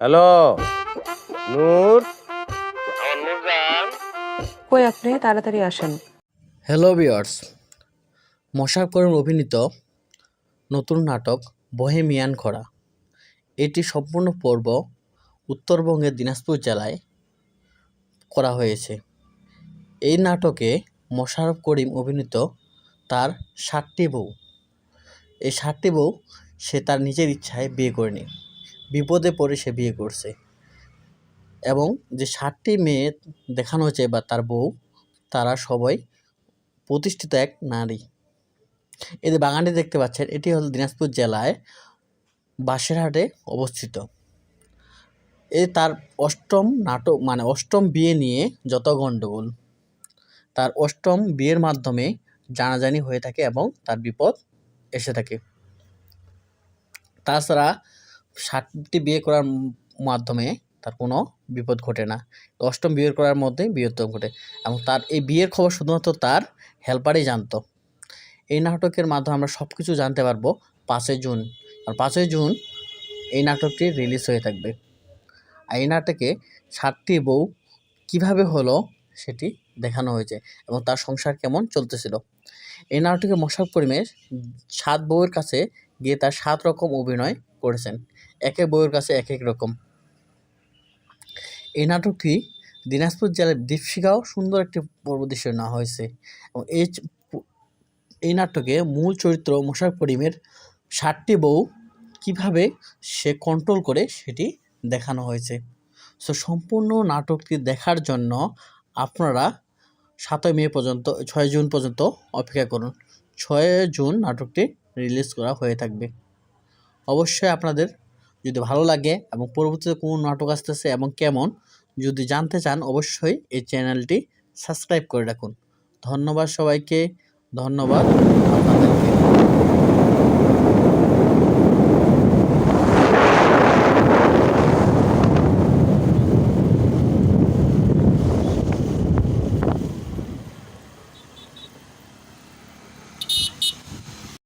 Hello নূর। কই আপনি? তাড়াতাড়ি আসেন। হ্যালো বিয়ার্স মশাক করিম অভিনীত নতুন নাটক বহেমিয়ান খরা। এটি সম্পূর্ণ পর্ব উত্তরবঙ্গের দিনাজপুর জেলায় করা হয়েছে। এই নাটকে মোশারফ করিম অভিনীত তার ষাটটি বউ। এই ষাটটি বউ সে তার নিজের ইচ্ছায় বিয়ে করেনি বিপদে পড়ে সে বিয়ে করছে। এবং যে ষাটটি মেয়ে দেখানো হয়েছে বা তার বউ, তারা সবাই প্রতিষ্ঠিত এক নারী। যে বাগানটি দেখতে পাচ্ছেন, এটি হল দিনাজপুর জেলায় বাসেরহাটে অবস্থিত। এ তার অষ্টম নাটক মানে অষ্টম বিয়ে নিয়ে যত গণ্ডগোল, তার অষ্টম বিয়ের মাধ্যমে জানাজানি হয়ে থাকে এবং তার বিপদ এসে থাকে। তাছাড়া ষাটটি বিয়ে করার মাধ্যমে তার কোনো বিপদ ঘটে না। অষ্টম বিয়ে করার মধ্যে বৃহত্তম ঘটে। এবং তার এই বিয়ের খবর শুধুমাত্র তার হেল্পারই জানতো। এই নাটকের মাধ্যমে আমরা সব কিছু জানতে পারব পাঁচই জুন। আর পাঁচই জুন এই নাটকটি রিলিজ হয়ে থাকবে। আর এই নাটকে সাতটি বউ কীভাবে হলো সেটি দেখানো হয়েছে এবং তার সংসার কেমন চলতেছিল। এই নাটকে মশাক পরিমেশ সাত বউয়ের কাছে গিয়ে তার সাত রকম অভিনয় করেছেন। এক এক বউয়ের কাছে এক এক রকম। এই নাটকটি দিনাজপুর জেলার দীপশিকাও সুন্দর একটি পর্ব দৃশ্য নেওয়া হয়েছে এবং এই এই নাটকে মূল চরিত্র মোশারফ করিমের ষাটটি বউ কীভাবে সে কন্ট্রোল করে সেটি দেখানো হয়েছে। সো সম্পূর্ণ নাটকটি দেখার জন্য আপনারা সাতই মে পর্যন্ত, ছয় জুন পর্যন্ত অপেক্ষা করুন। ছয় জুন নাটকটি রিলিজ করা হয়ে থাকবে। অবশ্যই আপনাদের যদি ভালো লাগে এবং পরবর্তীতে কোন নাটক আসতেছে এবং কেমন, যদি জানতে চান অবশ্যই এই চ্যানেলটি সাবস্ক্রাইব করে রাখুন। ধন্যবাদ সবাইকে, ধন্যবাদ আপনাদেরকে।